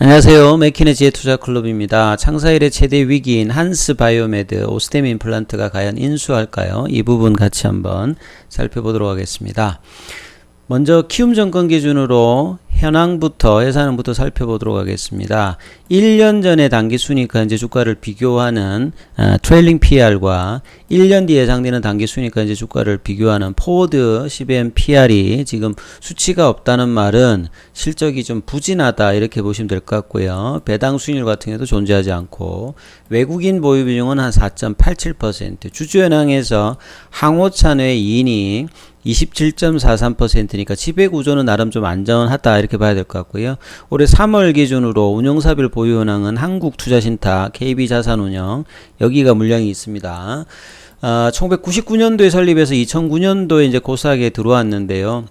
안녕하세요. 맥키네지의 투자클럽입니다. 창사일의 최대 위기인 한스 바이오메드 오스템 임플란트가 과연 인수할까요? 이 부분 같이 한번 살펴보도록 하겠습니다. 먼저 키움 정권 기준으로 현황부터 회사는부터 살펴보도록 하겠습니다. 1년 전에 당기 순이익과 현재 주가를 비교하는 어, 트레일링 PR과 1년 뒤에 예상되는 당기 순이익과 현재 주가를 비교하는 포워드 CBM PR이 지금 수치가 없다는 말은 실적이 좀 부진하다 이렇게 보시면 될 것 같고요. 배당 수익률 같은 경우도 존재하지 않고 외국인 보유 비중은 한 4.87% 주주연항에서 항호찬의 이인이 27.43%니까 지배 구조는 나름 좀 안전하다 이렇게 봐야 될 것 같고요. 올해 3월 기준으로 운용사별 보유 현황은 한국투자신탁, KB자산운영 여기가 물량이 있습니다. 아, 1999년도에 설립해서 2009년도에 이제 고사하게 들어왔는데요.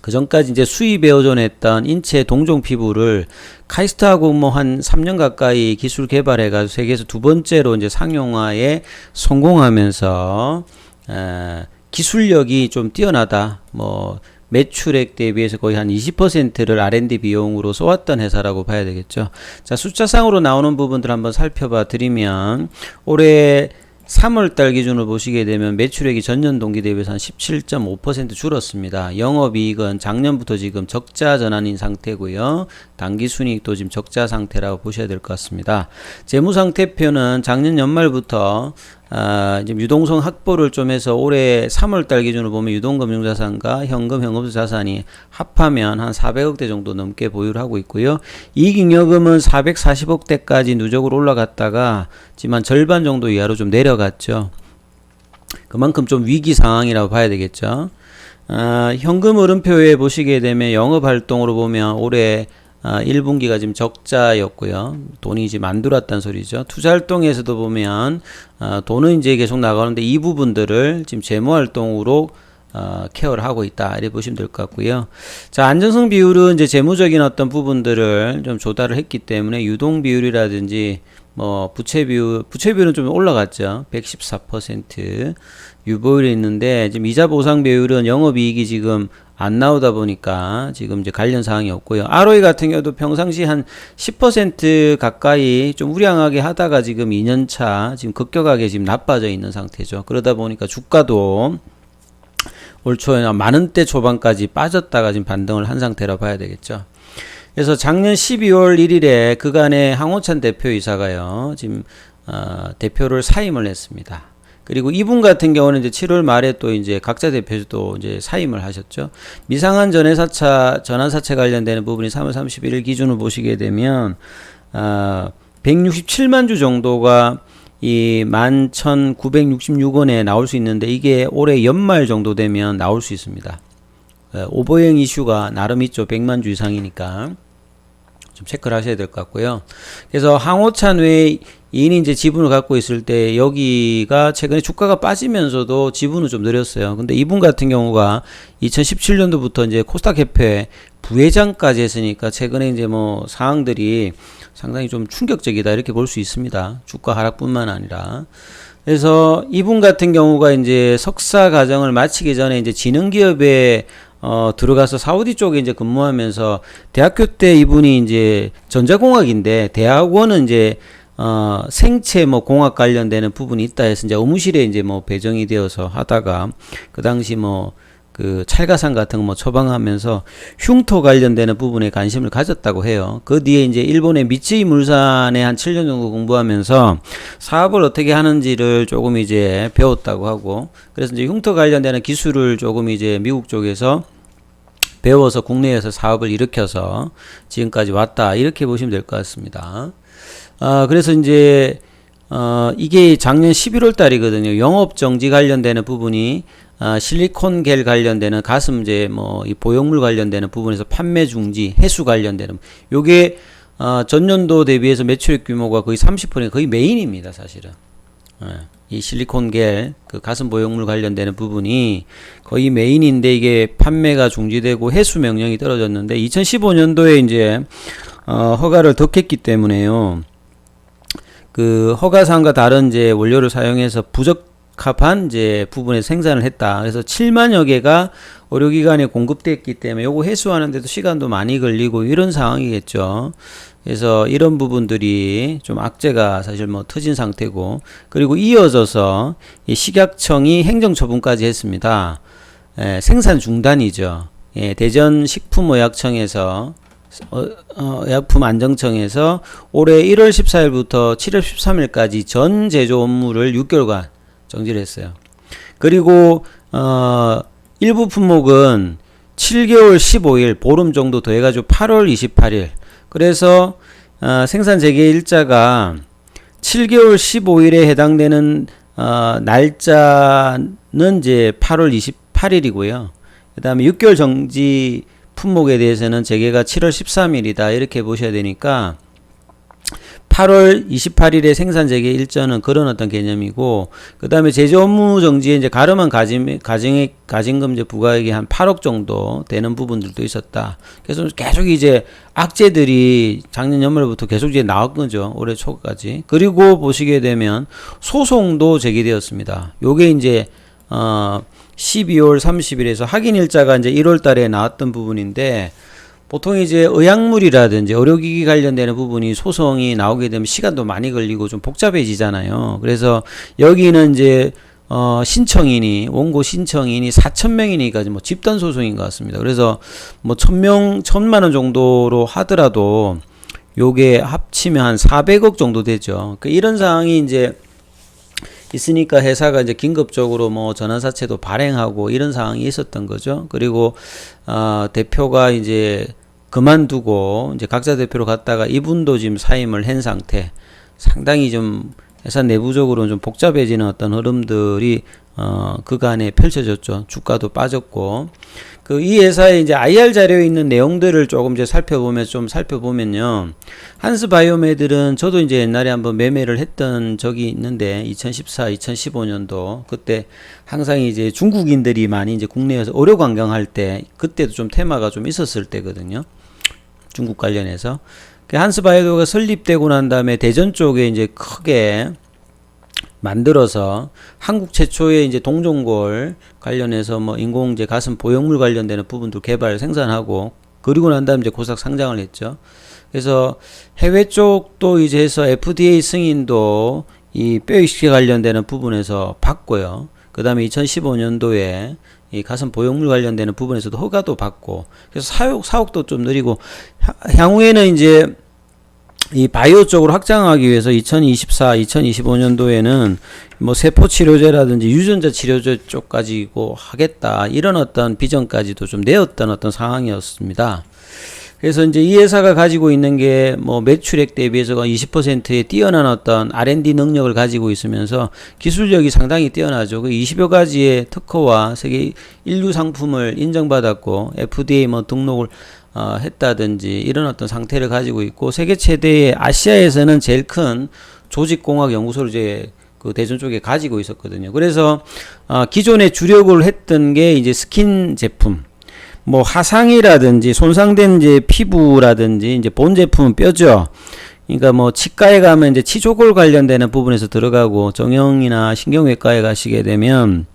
그 전까지 이제 수입에 의존했던 인체 동종 피부를 카이스트하고 뭐 한 3년 가까이 기술 개발해가지고 세계에서 두 번째로 이제 상용화에 성공하면서 에, 기술력이 좀 뛰어나다. 뭐 매출액 대비해서 거의 한 20%를 R&D 비용으로 쏘았던 회사라고 봐야 되겠죠. 자, 숫자상으로 나오는 부분들 한번 살펴봐 드리면 올해 3월 달 기준으로 보시게 되면 매출액이 전년 동기 대비해서 한 17.5% 줄었습니다. 영업이익은 작년부터 지금 적자 전환인 상태고요. 당기순이익도 지금 적자 상태라고 보셔야 될 것 같습니다. 재무상태표는 작년 연말부터 아, 유동성 확보를 좀 해서 올해 3월 달 기준으로 보면 유동금융자산과 현금, 현금수 자산이 합하면 한 400억대 정도 넘게 보유를 하고 있고요. 이익잉여금은 440억대까지 누적으로 올라갔다가 한 절반 정도 이하로 좀 내려갔죠. 그만큼 좀 위기 상황이라고 봐야 되겠죠. 아, 현금 흐름표에 보시게 되면 영업 활동으로 보면 올해 아, 1분기가 지금 적자였고요. 돈이 지금 안 들어왔다는 소리죠. 투자 활동에서도 보면 아, 돈은 이제 계속 나가는데 이 부분들을 지금 재무 활동으로 어, 케어를 하고 있다. 이렇게 보시면 될 것 같고요. 자, 안정성 비율은 이제 재무적인 어떤 부분들을 좀 조달을 했기 때문에 유동 비율이라든지 뭐 부채 비율, 부채 비율은 좀 올라갔죠. 114% 유보율이 있는데 지금 이자 보상 비율은 영업 이익이 지금 안 나오다 보니까 지금 이제 관련 사항이 없고요. ROE 같은 경우도 평상시 한 10% 가까이 좀 우량하게 하다가 지금 2년차 지금 급격하게 지금 나빠져 있는 상태죠. 그러다 보니까 주가도 올 초에 만원대 초반까지 빠졌다가 지금 반등을 한 상태라 봐야 되겠죠. 그래서 작년 12월 1일에 그간의 항호찬 대표이사가요, 지금, 어, 대표를 사임을 했습니다. 그리고 이분 같은 경우는 이제 7월 말에 또 이제 각자 대표도 이제 사임을 하셨죠. 미상한 전해사차, 전환사채 관련되는 부분이 3월 31일 기준으로 보시게 되면, 어, 167만 주 정도가 이 11,966원에 나올 수 있는데 이게 올해 연말 정도 되면 나올 수 있습니다. 어, 오버행 이슈가 나름 있죠. 100만 주 이상이니까. 좀 체크를 하셔야 될 것 같고요. 그래서 항호찬 외에 이인이 이제 지분을 갖고 있을 때 여기가 최근에 주가가 빠지면서도 지분을 좀 늘렸어요. 근데 이분 같은 경우가 2017년도부터 이제 코스닥 협회 부회장까지 했으니까 최근에 이제 뭐 상황들이 상당히 좀 충격적이다 이렇게 볼 수 있습니다. 주가 하락뿐만 아니라. 그래서 이분 같은 경우가 이제 석사 과정을 마치기 전에 이제 지능기업에 어, 들어가서 사우디 쪽에 이제 근무하면서 대학교 때 이분이 이제 전자공학인데 대학원은 이제 어, 생체 뭐 공학 관련되는 부분이 있다 해서 이제 의무실에 이제 뭐 배정이 되어서 하다가 그 당시 뭐그 찰가상 같은 거 뭐 처방하면서 흉터 관련되는 부분에 관심을 가졌다고 해요. 그 뒤에 이제 일본의 미츠이 물산에 한 7년 정도 공부하면서 사업을 어떻게 하는지를 조금 이제 배웠다고 하고 그래서 이제 흉터 관련되는 기술을 조금 이제 미국 쪽에서 배워서 국내에서 사업을 일으켜서 지금까지 왔다 이렇게 보시면 될 것 같습니다. 아 그래서 이제 어 이게 작년 11월 달이거든요. 영업 정지 관련되는 부분이 아, 실리콘 겔 관련되는 가슴제 뭐 이 보형물 관련되는 부분에서 판매 중지, 해수 관련되는 요게 어, 전년도 대비해서 매출액 규모가 거의 30% 거의 메인입니다, 사실은. 예. 이 실리콘 겔 그 가슴 보형물 관련되는 부분이 거의 메인인데 이게 판매가 중지되고 해수 명령이 떨어졌는데 2015년도에 이제 어, 허가를 덕했기 때문에요. 그 허가상과 다른 이제 원료를 사용해서 부적합한 이제 부분에 생산을 했다. 그래서 7만여 개가 의료기관에 공급됐기 때문에 요거 해소하는데도 시간도 많이 걸리고 이런 상황이겠죠. 그래서 이런 부분들이 좀 악재가 사실 뭐 터진 상태고 그리고 이어져서 이 식약청이 행정처분까지 했습니다. 예, 생산 중단이죠. 예, 대전 식품의약청에서 어, 어, 약품안정청에서 올해 1월 14일부터 7월 13일까지 전 제조 업무를 6개월간 정지를 했어요. 그리고 어, 일부 품목은 7개월 15일 보름 정도 더 해가지고 8월 28일 그래서 어, 생산 재개 일자가 7개월 15일에 해당되는 어, 날짜는 이제 8월 28일이고요. 그다음에 6개월 정지 품목에 대해서는 재개가 7월 13일이다 이렇게 보셔야 되니까 8월 28일에 생산 재개 일전은 그런 어떤 개념이고 그 다음에 제조 업무 정지에 이제 가름한 가진 가정의 가진금제 부과액이 한 8억 정도 되는 부분들도 있었다. 그래서 계속 이제 악재들이 작년 연말부터 계속 이제 나온 거죠. 올해 초까지. 그리고 보시게 되면 소송도 제기되었습니다. 요게 이제 어 12월 30일에서 확인 일자가 이제 1월 달에 나왔던 부분인데 보통 이제 의약물이라든지 의료기기 관련되는 부분이 소송이 나오게 되면 시간도 많이 걸리고 좀 복잡해지잖아요. 그래서 여기는 이제 어 신청인이 원고 신청인이 4천 명이니까 뭐 집단 소송인 것 같습니다. 그래서 뭐 천명 천만 원 정도로 하더라도 요게 합치면 한 400억 정도 되죠. 그 이런 상황이 이제 있으니까 회사가 이제 긴급적으로 뭐 전환사채도 발행하고 이런 상황이 있었던 거죠. 그리고 어, 대표가 이제 그만두고 이제 각자 대표로 갔다가 이분도 지금 사임을 한 상태. 상당히 좀 회사 내부적으로 좀 복잡해지는 어떤 흐름들이 어, 그간에 펼쳐졌죠. 주가도 빠졌고. 그 이 회사의 이제 IR 자료에 있는 내용들을 조금 이제 살펴보면 좀 살펴보면요. 한스 바이오메들은 저도 이제 옛날에 한번 매매를 했던 적이 있는데 2014, 2015년도 그때 항상 이제 중국인들이 많이 이제 국내에서 의료 관광할 때 그때도 좀 테마가 좀 있었을 때거든요. 중국 관련해서. 그 한스 바이오가 설립되고 난 다음에 대전 쪽에 이제 크게 만들어서 한국 최초의 이제 동종골 관련해서 뭐 인공제 가슴 보형물 관련되는 부분도 개발 생산하고 그리고 난 다음에 이제 고삭 상장을 했죠. 그래서 해외 쪽도 이제 해서 FDA 승인도 이 뼈 이식에 관련되는 부분에서 받고요. 그 다음에 2015년도에 이 가슴 보형물 관련되는 부분에서도 허가도 받고 그래서 사육 사옥도 좀 느리고 향후에는 이제 이 바이오 쪽으로 확장하기 위해서 2024, 2025년도에는 뭐 세포 치료제라든지 유전자 치료제 쪽까지고 하겠다 이런 어떤 비전까지도 좀 내었던 어떤 상황이었습니다. 그래서 이제 이 회사가 가지고 있는 게 뭐 매출액 대비해서 20%의 뛰어난 어떤 R&D 능력을 가지고 있으면서 기술력이 상당히 뛰어나죠. 그 20여 가지의 특허와 세계 인류 상품을 인정받았고 FDA 뭐 등록을 어, 했다든지 이런 어떤 상태를 가지고 있고 세계 최대의 아시아에서는 제일 큰 조직공학 연구소를 이제 그 대전 쪽에 가지고 있었거든요. 그래서 어, 기존에 주력을 했던 게 이제 스킨 제품, 뭐 화상이라든지 손상된 이제 피부라든지 이제 본 제품은 뼈죠. 그러니까 뭐 치과에 가면 이제 치조골 관련되는 부분에서 들어가고 정형이나 신경외과에 가시게 되면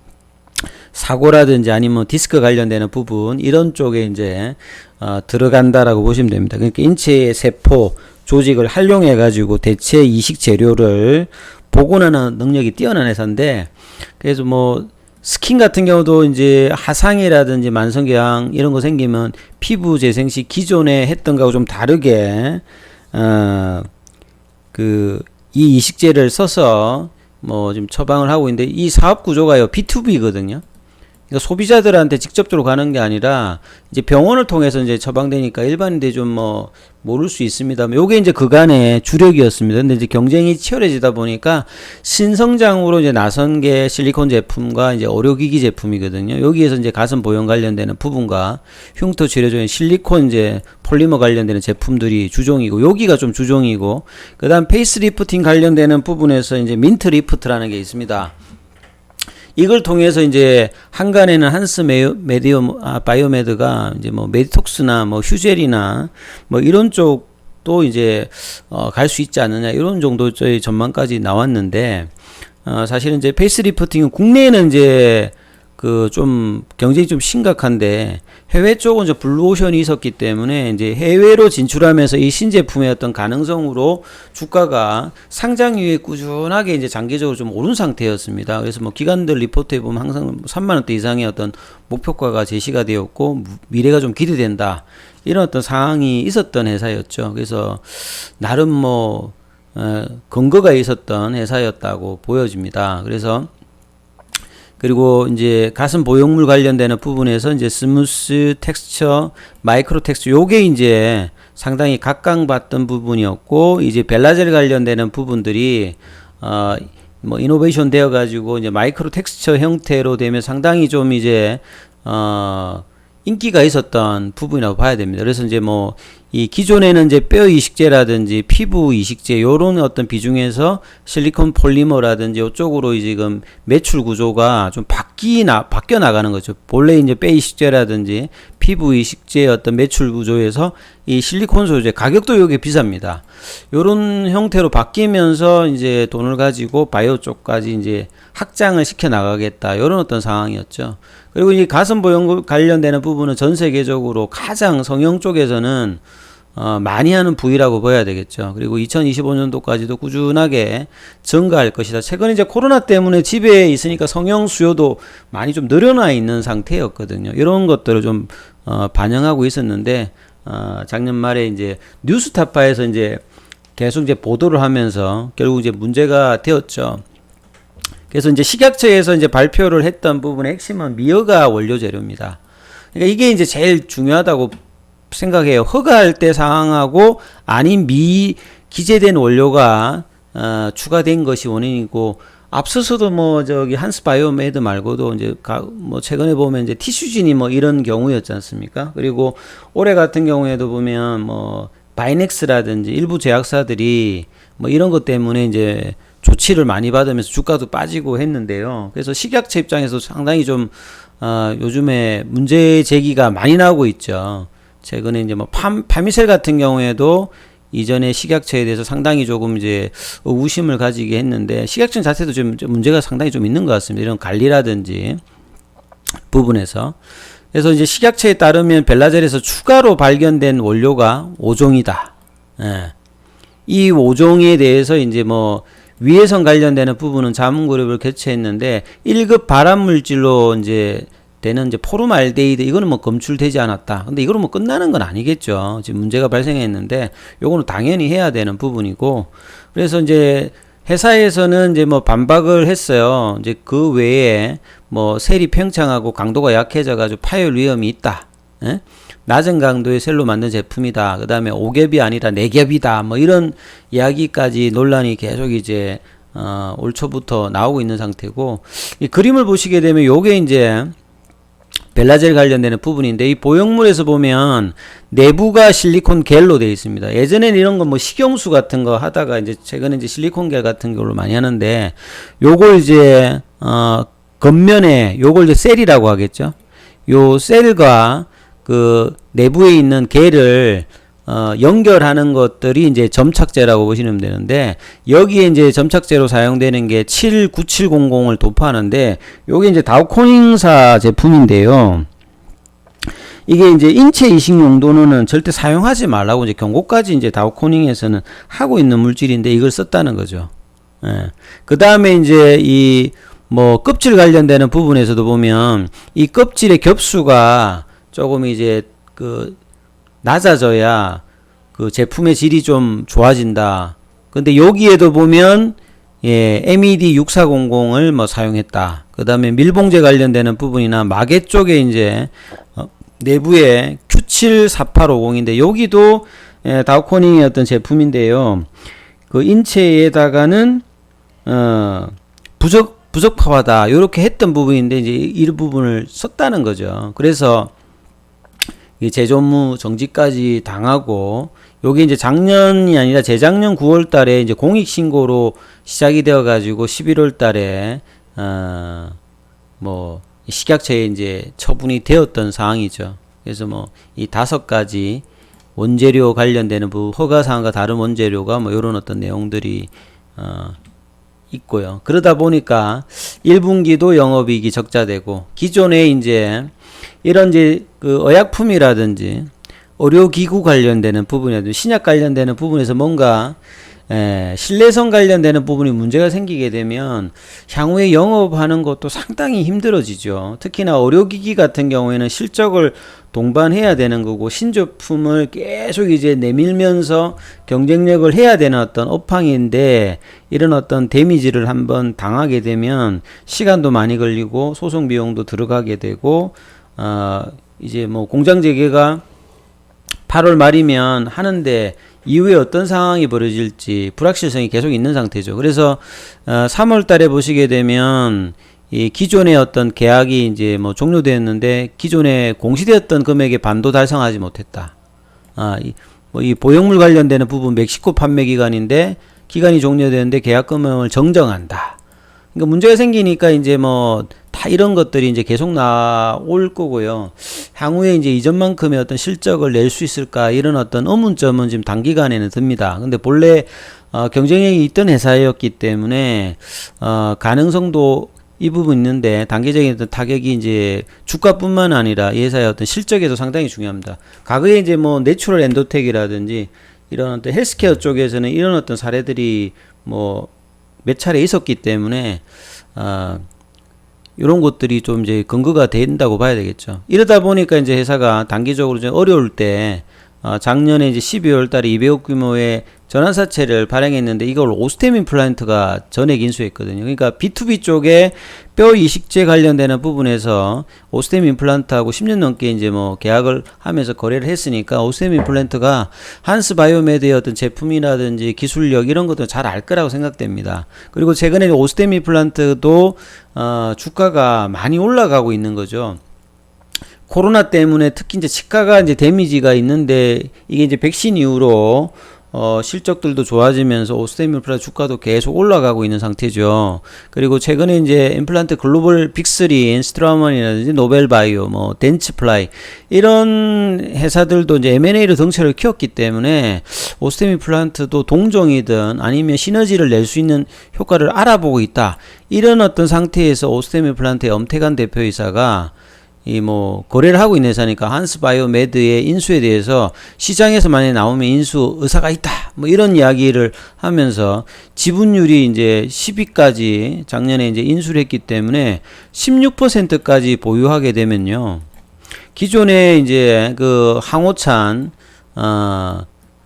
사고라든지 아니면 디스크 관련되는 부분 이런 쪽에 이제 어, 들어간다라고 보시면 됩니다. 그러니까 인체의 세포 조직을 활용해 가지고 대체 이식 재료를 복원하는 능력이 뛰어난 회사인데 그래서 뭐 스킨 같은 경우도 이제 하상이라든지 만성궤양 이런 거 생기면 피부 재생 시 기존에 했던 거하고 좀 다르게 어 그 이 이식제를 써서 뭐 지금 처방을 하고 있는데 이 사업 구조가요 B2B거든요. 그러니까 소비자들한테 직접적으로 가는 게 아니라 이제 병원을 통해서 이제 처방되니까 일반인들이 좀 뭐 모를 수 있습니다만 요게 이제 그간의 주력이었습니다. 근데 이제 경쟁이 치열해지다 보니까 신성장으로 이제 나선 게 실리콘 제품과 이제 의료기기 제품이거든요. 여기에서 이제 가슴 보형 관련되는 부분과 흉터 치료적인 실리콘 이제 폴리머 관련되는 제품들이 주종이고 여기가 좀 주종이고 그다음 페이스 리프팅 관련되는 부분에서 이제 민트 리프트라는 게 있습니다. 이걸 통해서 이제 한간에는 한스 메디오 아, 바이오메드가 이제 뭐 메디톡스나 뭐 휴젤이나 뭐 이런 쪽도 이제 어, 갈 수 있지 않느냐 이런 정도의 전망까지 나왔는데 어, 사실은 이제 페이스 리프팅은 국내에는 이제 그 좀 경쟁이 좀 심각한데 해외 쪽은 이제 블루오션이 있었기 때문에 이제 해외로 진출하면서 이 신제품의 어떤 가능성으로 주가가 상장 이후에 꾸준하게 이제 장기적으로 좀 오른 상태였습니다. 그래서 뭐 기관들 리포트에 보면 항상 3만 원대 이상의 어떤 목표가가 제시가 되었고 무- 미래가 좀 기대된다. 이런 어떤 상황이 있었던 회사였죠. 그래서 나름 뭐 어, 근거가 있었던 회사였다고 보여집니다. 그래서 그리고 이제 가슴 보형물 관련되는 부분에서 이제 스무스 텍스처, 마이크로 텍스처 요게 이제 상당히 각광받던 부분이었고 이제 벨라젤 관련되는 부분들이 어 뭐 이노베이션 되어 가지고 이제 마이크로 텍스처 형태로 되면 상당히 좀 이제 어 인기가 있었던 부분이라고 봐야 됩니다. 그래서 이제 뭐 이 기존에는 이제 뼈 이식제라든지 피부 이식제 요런 어떤 비중에서 실리콘 폴리머라든지 이쪽으로 지금 매출 구조가 좀 바뀌나 바뀌어 나가는 거죠. 본래 이제 뼈 이식제라든지 피부 이식제 어떤 매출 구조에서 이 실리콘 소재 가격도 요게 비쌉니다. 요런 형태로 바뀌면서 이제 돈을 가지고 바이오 쪽까지 이제 확장을 시켜 나가겠다. 요런 어떤 상황이었죠. 그리고 이 가슴 보형 관련되는 부분은 전 세계적으로 가장 성형 쪽에서는 어, 많이 하는 부위라고 봐야 되겠죠. 그리고 2025년도까지도 꾸준하게 증가할 것이다. 최근에 이제 코로나 때문에 집에 있으니까 성형 수요도 많이 좀 늘어나 있는 상태였거든요. 이런 것들을 좀 어, 반영하고 있었는데 어, 작년 말에 이제 뉴스타파에서 이제 계속 이제 보도를 하면서 결국 이제 문제가 되었죠. 그래서 이제 식약처에서 이제 발표를 했던 부분의 핵심은 미어가 원료 재료입니다. 그러니까 이게 이제 제일 중요하다고 생각해요. 허가할 때 상황하고 아닌 미 기재된 원료가 어, 추가된 것이 원인이고 앞서서도 뭐 저기 한스 바이오메드 말고도 이제 가, 뭐 최근에 보면 이제 티슈진이 뭐 이런 경우였지 않습니까? 그리고 올해 같은 경우에도 보면 뭐 바이넥스라든지 일부 제약사들이 뭐 이런 것 때문에 이제 조치를 많이 받으면서 주가도 빠지고 했는데요. 그래서 식약처 입장에서 상당히 좀 어, 요즘에 문제 제기가 많이 나오고 있죠. 최근에 이제 뭐 팜, 파미셀 같은 경우에도 이전에 식약처에 대해서 상당히 조금 이제 의구심을 가지게 했는데 식약처 자체도 좀, 좀 문제가 상당히 좀 있는 것 같습니다. 이런 관리라든지 부분에서. 그래서 이제 식약처에 따르면 벨라젤에서 추가로 발견된 원료가 5종이다. 예. 이 5종에 대해서 이제 뭐 위해성 관련되는 부분은 자문그룹을 개최했는데 1급 발암 물질로 이제 되는 이제 포름알데히드 이거는 뭐 검출되지 않았다. 근데 이거는 뭐 끝나는 건 아니겠죠. 지금 문제가 발생했는데 요거는 당연히 해야 되는 부분이고 그래서 이제 회사에서는 이제 뭐 반박을 했어요. 이제 그 외에 뭐 셀이 팽창하고 강도가 약해져 가지고 파열 위험이 있다. 예? 낮은 강도의 셀로 만든 제품이다. 그 다음에 5겹이 아니라 4겹이다. 뭐 이런 이야기까지 논란이 계속 이제 어, 올 초부터 나오고 있는 상태고 이 그림을 보시게 되면 요게 이제 벨라젤 관련되는 부분인데 이 보형물에서 보면 내부가 실리콘 겔로 되어 있습니다. 예전에는 이런 거 뭐 식용수 같은 거 하다가 이제 최근에 이제 실리콘 겔 같은 걸로 많이 하는데 요걸 이제 어 겉면에 요걸 이제 셀이라고 하겠죠. 요 셀과 그 내부에 있는 겔을 어, 연결하는 것들이 이제 점착제라고 보시면 되는데 여기에 이제 점착제로 사용되는 게 79700을 도포하는데 요게 이제 다우코닝사 제품인데요. 이게 이제 인체 이식 용도로는 절대 사용하지 말라고 이제 경고까지 이제 다우코닝에서는 하고 있는 물질인데 이걸 썼다는 거죠. 예. 그 다음에 이제 이 뭐 껍질 관련되는 부분에서도 보면 이 껍질의 겹수가 조금 이제 그 낮아져야 그 제품의 질이 좀 좋아진다. 근데 여기에도 보면 예, MED 6400을 뭐 사용했다. 그 다음에 밀봉제 관련되는 부분이나 마개 쪽에 이제 어, 내부에 Q74850인데 여기도 예, 다우코닝의 어떤 제품인데요. 그 인체에다가는 어, 부적 부적파하다 이렇게 했던 부분인데 이제 이 부분을 썼다는 거죠. 그래서 이 제조무 정지까지 당하고 요게 이제 작년이 아니라 재작년 9월 달에 이제 공익 신고로 시작이 되어 가지고 11월 달에 어뭐 식약처에 이제 처분이 되었던 상황이죠. 그래서 뭐 이 다섯 가지 원재료 관련되는 부 허가 사항과 다른 원재료가 뭐 요런 어떤 내용들이 어 있고요. 그러다 보니까 1분기도 영업이익이 적자되고 기존에 이제 이런 이제 그 의약품이라든지 의료기구 관련되는 부분이라든지 신약 관련되는 부분에서 뭔가 에, 신뢰성 관련되는 부분이 문제가 생기게 되면 향후에 영업하는 것도 상당히 힘들어지죠. 특히나 의료기기 같은 경우에는 실적을 동반해야 되는 거고 신제품을 계속 이제 내밀면서 경쟁력을 해야 되는 어떤 업황인데 이런 어떤 데미지를 한번 당하게 되면 시간도 많이 걸리고 소송 비용도 들어가게 되고 어 이제 뭐 공장 재개가 8월 말이면 하는데 이후에 어떤 상황이 벌어질지 불확실성이 계속 있는 상태죠. 그래서 어 3월 달에 보시게 되면 이 기존의 어떤 계약이 이제 뭐 종료되었는데 기존에 공시되었던 금액의 반도 달성하지 못했다. 아, 이, 뭐 이 보형물 관련되는 부분 멕시코 판매 기간인데 기간이 종료되는데 계약 금액을 정정한다. 그러니까 문제가 생기니까 이제 뭐 다 이런 것들이 이제 계속 나올 거고요. 향후에 이제 이전만큼의 어떤 실적을 낼 수 있을까 이런 어떤 의문점은 지금 단기간에는 듭니다. 근데 본래 어, 경쟁력이 있던 회사였기 때문에 어, 가능성도 이 부분 있는데 단기적인 어떤 타격이 이제 주가뿐만 아니라 이 회사의 어떤 실적에도 상당히 중요합니다. 과거에 이제 뭐 내추럴 엔도텍이라든지 이런 어떤 헬스케어 쪽에서는 이런 어떤 사례들이 뭐 몇 차례 있었기 때문에 아 이런 것들이 좀 이제 근거가 된다고 봐야 되겠죠. 이러다 보니까 이제 회사가 단기적으로 좀 어려울 때 어, 작년에 이제 12월 달에 200억 규모의 전환사채를 발행했는데 이걸 오스템 임플란트가 전액 인수했거든요. 그러니까 B2B 쪽에 뼈 이식제 관련되는 부분에서 오스템 임플란트하고 10년 넘게 이제 뭐 계약을 하면서 거래를 했으니까 오스템 임플란트가 한스 바이오메드의 어떤 제품이라든지 기술력 이런 것도 잘 알 거라고 생각됩니다. 그리고 최근에 오스템 임플란트도 어, 주가가 많이 올라가고 있는 거죠. 코로나 때문에 특히 이제 치과가 이제 데미지가 있는데 이게 이제 백신 이후로 어, 실적들도 좋아지면서 오스템 인플란트 주가도 계속 올라가고 있는 상태죠. 그리고 최근에 이제 임플란트 글로벌 빅3인 스트라먼이라든지 노벨바이오, 뭐 덴츠플라이 이런 회사들도 이제 M&A로 덩치를 키웠기 때문에 오스템 임플란트도 동종이든 아니면 시너지를 낼 수 있는 효과를 알아보고 있다. 이런 어떤 상태에서 오스템 임플란트의 엄태관 대표이사가 이 뭐 거래를 하고 있는 회사니까 한스 바이오메드의 인수에 대해서 시장에서 만약에 나오면 인수 의사가 있다 뭐 이런 이야기를 하면서 지분율이 이제 10위까지 작년에 이제 인수를 했기 때문에 16%까지 보유하게 되면요 기존에 이제 그 항호찬 어,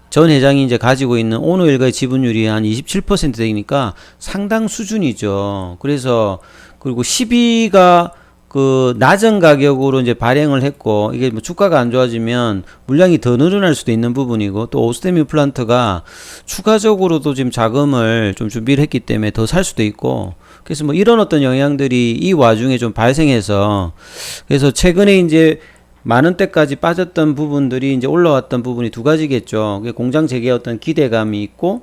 전 회장이 이제 가지고 있는 오노일가의 지분율이 한 27% 되니까 상당 수준이죠. 그래서 그리고 10위가 그 낮은 가격으로 이제 발행을 했고 이게 뭐 주가가 안 좋아지면 물량이 더 늘어날 수도 있는 부분이고 또 오스테미 플란트가 추가적으로도 지금 자금을 좀 준비를 했기 때문에 더 살 수도 있고 그래서 뭐 이런 어떤 영향들이 이 와중에 좀 발생해서 그래서 최근에 이제 만 원대까지 빠졌던 부분들이 이제 올라왔던 부분이 두 가지겠죠. 공장 재개 어떤 기대감이 있고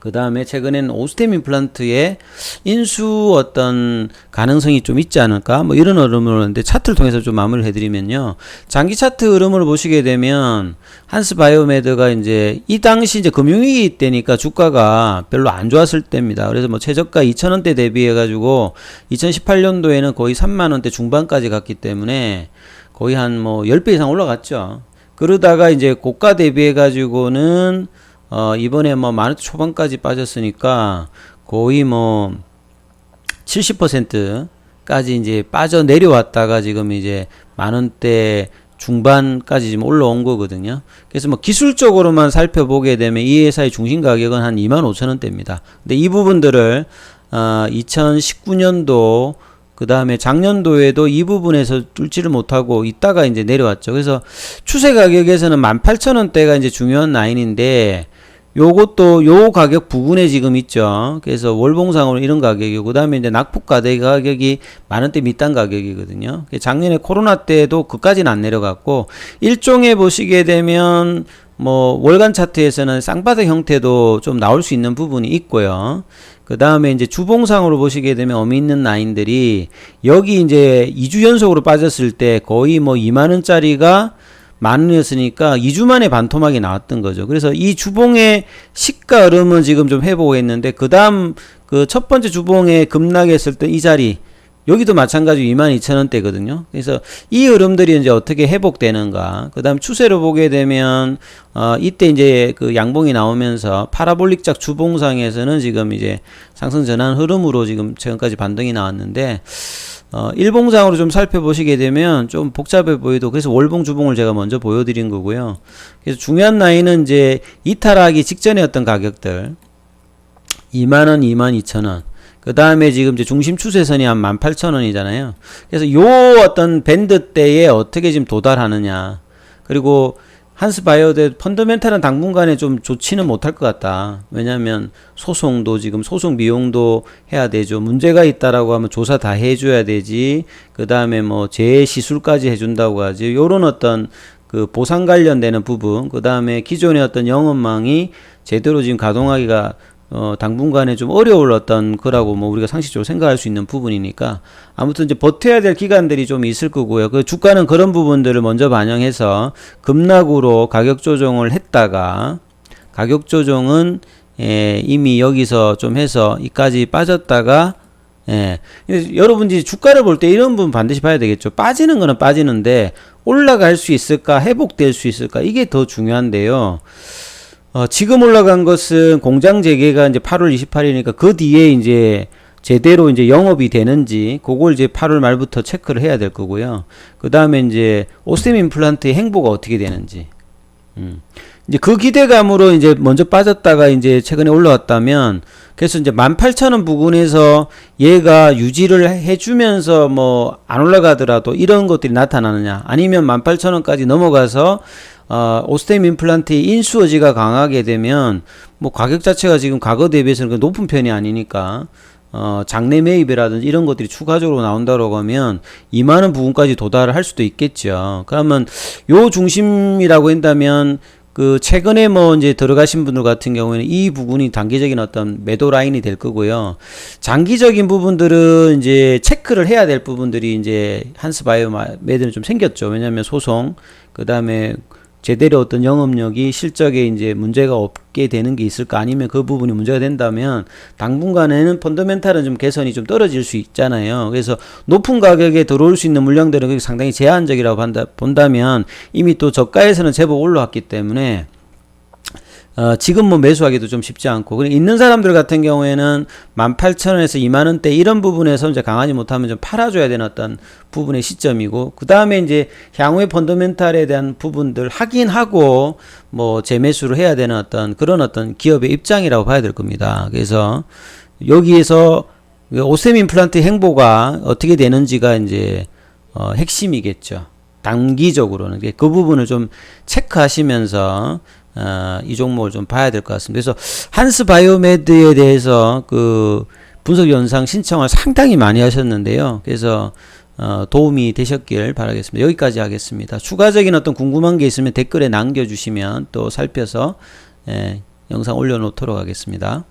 그 다음에 최근에는 오스템 임플란트의 인수 어떤 가능성이 좀 있지 않을까? 뭐 이런 흐름을 오는데 차트를 통해서 좀 마무리를 해드리면요. 장기 차트 흐름을 보시게 되면 한스 바이오메드가 이제 이 당시 이제 금융위기 때니까 주가가 별로 안 좋았을 때입니다. 그래서 뭐 최저가 2,000원대 대비해가지고 2018년도에는 거의 3만원대 중반까지 갔기 때문에 거의 한 뭐 10배 이상 올라갔죠. 그러다가 이제 고가 대비해가지고는 어, 이번에 뭐 만 원 초반까지 빠졌으니까 거의 뭐 70%까지 이제 빠져 내려왔다가 지금 이제 만 원대 중반까지 지금 올라온 거거든요. 그래서 뭐 기술적으로만 살펴보게 되면 이 회사의 중심 가격은 한 2만 5천 원대입니다. 근데 이 부분들을 어, 2019년도 그 다음에 작년도에도 이 부분에서 뚫지를 못하고 있다가 이제 내려왔죠. 그래서 추세 가격에서는 18,000원대가 이제 중요한 라인인데 요것도 요 가격 부근에 지금 있죠. 그래서 월봉상으로 이런 가격이고 그다음에 이제 낙폭가대 가격이 만 원대 밑단 가격이거든요. 작년에 코로나 때도 그까지는 안 내려갔고 일종의 보시게 되면 뭐 월간 차트에서는 쌍바닥 형태도 좀 나올 수 있는 부분이 있고요. 그 다음에 이제 주봉상으로 보시게 되면 어미 있는 라인들이 여기 이제 2주 연속으로 빠졌을 때 거의 뭐 2만원짜리가 만 원이었으니까 2주 만에 반토막이 나왔던 거죠. 그래서 이 주봉의 시가 흐름은 지금 좀 회복했는데 그다음 그 첫 번째 주봉에 급락했을 때 이 자리 여기도 마찬가지로 22,000원대거든요. 그래서 이 흐름들이 이제 어떻게 회복되는가. 그 다음 추세로 보게 되면, 어, 이때 이제 그 양봉이 나오면서 파라볼릭적 주봉상에서는 지금 이제 상승 전환 흐름으로 지금 최근까지 반등이 나왔는데, 어, 일봉상으로 좀 살펴보시게 되면 좀 복잡해 보여도 그래서 월봉 주봉을 제가 먼저 보여드린 거고요. 그래서 중요한 라인은 이제 이탈하기 직전의 어떤 가격들. 2만원, 2만 2천원. 그 다음에 지금 이제 중심 추세선이 한 18,000원이잖아요. 그래서 요 어떤 밴드 때에 어떻게 지금 도달하느냐. 그리고 한스 바이오데 펀더멘탈은 당분간에 좀 좋지는 못할 것 같다. 왜냐하면 소송도 지금 소송 비용도 해야 되죠. 문제가 있다라고 하면 조사 다 해줘야 되지. 그 다음에 뭐 재시술까지 해준다고 하지. 요런 어떤 그 보상 관련되는 부분, 그 다음에 기존의 어떤 영업망이 제대로 지금 가동하기가 어, 당분간에 좀 어려울 어떤 거라고 뭐 우리가 상식적으로 생각할 수 있는 부분이니까 아무튼 이제 버텨야 될 기간들이 좀 있을 거고요. 그 주가는 그런 부분들을 먼저 반영해서 급락으로 가격 조정을 했다가 가격 조정은 예, 이미 여기서 좀 해서 이까지 빠졌다가 예. 여러분들이 주가를 볼 때 이런 부분 반드시 봐야 되겠죠. 빠지는 거는 빠지는데 올라갈 수 있을까? 회복될 수 있을까? 이게 더 중요한데요. 어, 지금 올라간 것은 공장 재개가 이제 8월 28일이니까 그 뒤에 이제 제대로 이제 영업이 되는지 그걸 이제 8월 말부터 체크를 해야 될 거고요. 그 다음에 이제 오스템 임플란트의 행보가 어떻게 되는지. 음. 이제 그 기대감으로 이제 먼저 빠졌다가 이제 최근에 올라왔다면 그래서 이제 18,000원 부근에서 얘가 유지를 해주면서 뭐 안 올라가더라도 이런 것들이 나타나느냐 아니면 18,000원까지 넘어가서 어, 오스템 임플란트의 인수어지가 강하게 되면 뭐 가격 자체가 지금 과거 대비해서는 높은 편이 아니니까 어, 장내 매입이라든지 이런 것들이 추가적으로 나온다고 하면 이만한 부분까지 도달을 할 수도 있겠죠. 그러면 요 중심이라고 한다면 그 최근에 뭐 이제 들어가신 분들 같은 경우에는 이 부분이 단기적인 어떤 매도 라인이 될 거고요. 장기적인 부분들은 이제 체크를 해야 될 부분들이 이제 한스 바이오 매드는 좀 생겼죠. 왜냐하면 소송, 그 다음에 제대로 어떤 영업력이 실적에 이제 문제가 없게 되는 게 있을까 아니면 그 부분이 문제가 된다면 당분간에는 펀더멘탈은 좀 개선이 좀 떨어질 수 있잖아요. 그래서 높은 가격에 들어올 수 있는 물량들은 상당히 제한적이라고 본다, 본다면 이미 또 저가에서는 제법 올라왔기 때문에 어, 지금 뭐 매수하기도 좀 쉽지 않고, 그리고 있는 사람들 같은 경우에는 18,000원에서 2만 원대 이런 부분에서 이제 강하지 못하면 좀 팔아줘야 되는 어떤 부분의 시점이고, 그 다음에 이제 향후의 펀더멘탈에 대한 부분들 확인하고, 뭐 재매수를 해야 되는 어떤 그런 어떤 기업의 입장이라고 봐야 될 겁니다. 그래서 여기에서 오셈 임플란트 행보가 어떻게 되는지가 이제 어, 핵심이겠죠. 단기적으로는 그 부분을 좀 체크하시면서 어, 이 종목을 좀 봐야 될 것 같습니다. 그래서 한스 바이오메드에 대해서 그 분석 영상 신청을 상당히 많이 하셨는데요. 그래서 어, 도움이 되셨길 바라겠습니다. 여기까지 하겠습니다. 추가적인 어떤 궁금한 게 있으면 댓글에 남겨주시면 또 살펴서 예, 영상 올려놓도록 하겠습니다.